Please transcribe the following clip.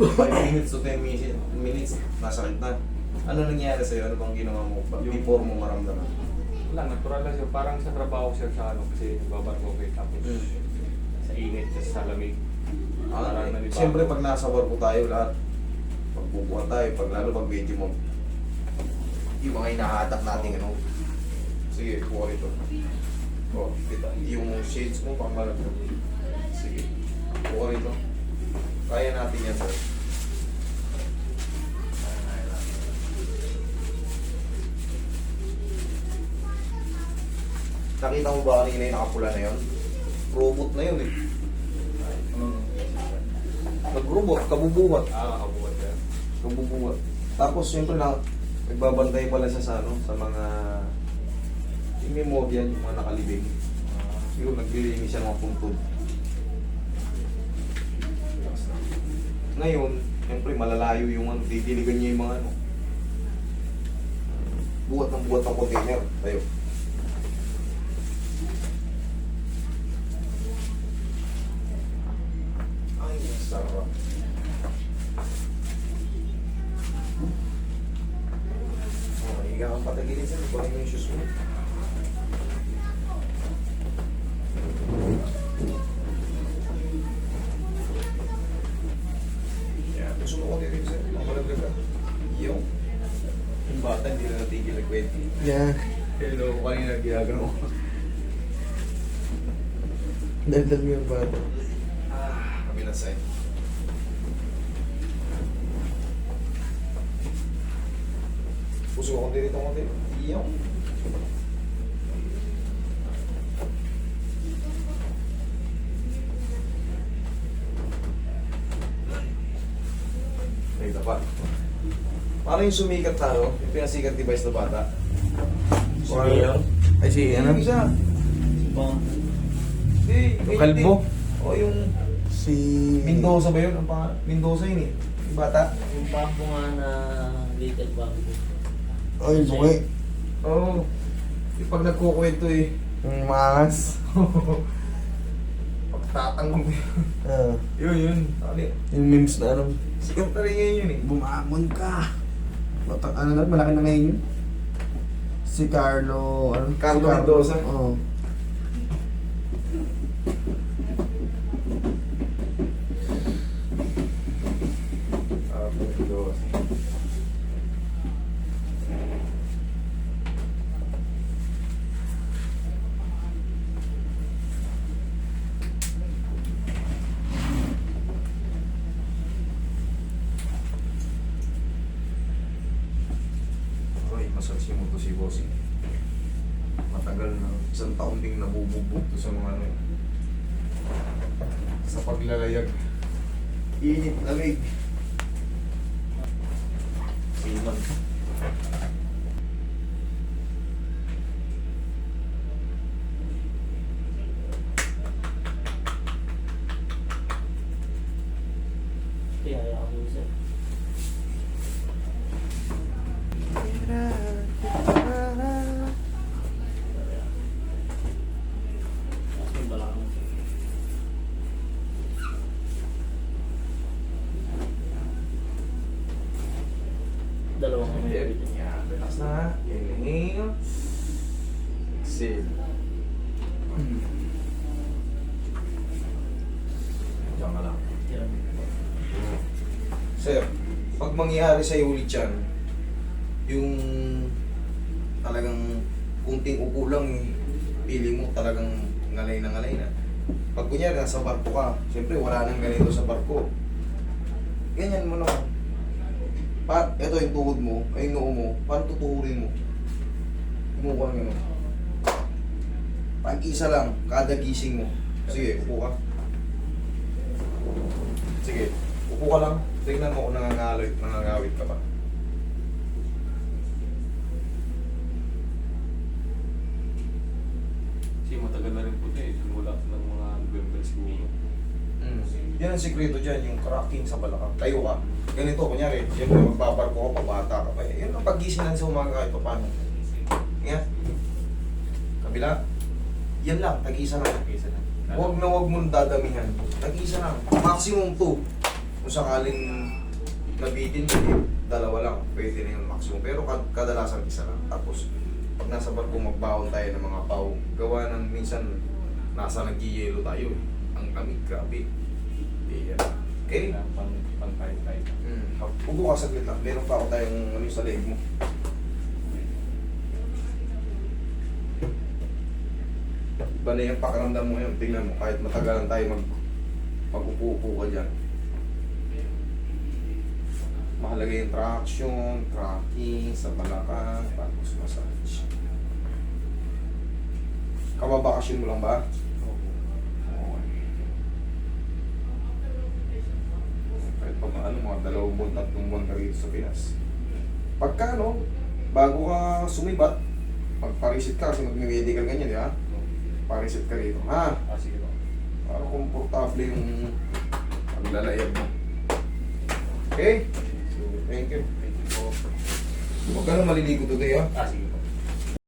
5 minutes to 10 minutes, minutes nasakit na. Ano nangyari sa'yo? Ano bang ginawa mo ba- Yung- before mo maramdaman? Wala, natural lang siya. Parang sa trabaho siya sa ano kasi nagbabarko ko eh. Tapos Mm. sa init, sa lamig. Ah, Parang nanibago. Siyempre pag nasa barko tayo lahat, pagbubuhan tayo, pag lalo pag medyo mag yung mga inahatak natin ano. Sige, kuha ito. Oh, kita. Yung shades mo pang malag. Sige. Kuha rito. Kaya natin yan, sir. Nakita mo ba kanina yung nakapula na yun? Robot na yun eh. Nag-robot, kabubuhat. Ah, kabuhat siya. Kabubuhat. Tapos siyempre na, nagbabantay pala siya sa ano, sa mga yung memorya, yung mga nakalibing. Siguro naglilinis siya ng mga puntod. Ngayon, siyempre malalayo yung ano, didiligan niya yung mga ano. Buhat ng buhat ng container. Tayo. Ay, ang sarap. Oh, higa kang patagilid sir. Kunin mo yung shoes mo. Din sir. Mamalaglag ka. Yung. Yung bata hindi na natigil na kwento. Yeah. Hello, kanina ginagano ko. Daldal mo yung bata. Ah, kabilang side. Puso ko dito konti. Iyaw. Ay, pa. Paano yung sumikat na, no? Yung pinasikat device na bata? Si Mio? Ay, si ano? Yung isa. Hindi. Yung kalbo? O yung Si... Mendoza ba yun? Ang pangalan? Mendoza yun eh. Yung bata. Yung bangko nga na little bangko. Yung suki. Oo. Oh, yung pag nagkukwento eh. Yung maangas. Yun. Ah, Yun, yun. Ano yun? yung memes na ano. Sikat na rin ngayon yun eh. Bumangon ka. Bata, ano na, malaki na ngayon yun. Si Carlo, ano? Carlo si Mendoza? Oo. Ah, Mendoza. Ay, masaksi mo to si Bossing. Matagal na, isang taon ding nabububog to sa mga ano eh. Sa paglalayag. Init, lamig. Siman. Kaya ako sir. Tapos may balakang. Dalawang kami Yep. ulit. Yan, relax na. Inhale. Exhale. Diyan ka lang. Sir, pag mangyari sa'yo ulit yan, yung talagang kunting upo lang, eh, feeling mo talagang ngalay na ngalay na. Pag kunyari nasa barko ka, siyempre wala nang ganito sa barko. Ganyan mo naman. Pa, ito yung tuhod mo, ay yung noo mo, paano tutuhurin mo? Kumuha ng gano'n. Pag-isa lang, kada gising mo. Sige, upo ka. Sige, upo ka lang. Tingnan mo kung nangangaloy, nangangawit ka pa. Kasi matagal na rin po siya eh. Simula ng mga November siguro. Mm. Yan ang sikreto dyan, yung cracking sa balakang. Tayo ka. Ganito, kunyari, siyempre magbabarko ka pa, bata ka pa. Yan ang pag-gising lang sa umaga kahit pa paano. Yan. Kabila. Yan lang, tag-isa lang. Isa na. Huwag na huwag mong dadamihan. Tag-isa lang. Maximum 2. Kung sakaling nabitin dalawa lang, pwede na yung maximum. Pero kad kadalasan isa lang. Tapos, pag nasa barko magbaon tayo ng mga pau, gawa ng minsan nasa nag-yelo tayo. eh. Ang lamig, grabe. Hindi yan. Okay? Kailangan pang, pang tayo tayo. Hmm. Upo ka saglit lang. Meron pa ako tayong ano sa leg mo. Iba na yung pakiramdam mo ngayon. Tingnan mo, kahit matagalan tayo mag mag-upo-upo ka dyan. Mahalaga yung traction, tracking, sa balakang, tapos massage. Kababakasyon mo lang ba? Ano, mga dalawang buwan, tatlong buwan ka rito sa Pinas. Pagka ano, bago ka sumibat, magparisit ka kasi magme-medical ganyan, di ba? Parisit ka rito. Ha? Ah, sige po. Para komportable yung paglalayag mo. Okay? Thank you. Thank you po. Huwag ka na maliligo today, ha? Ah, sige.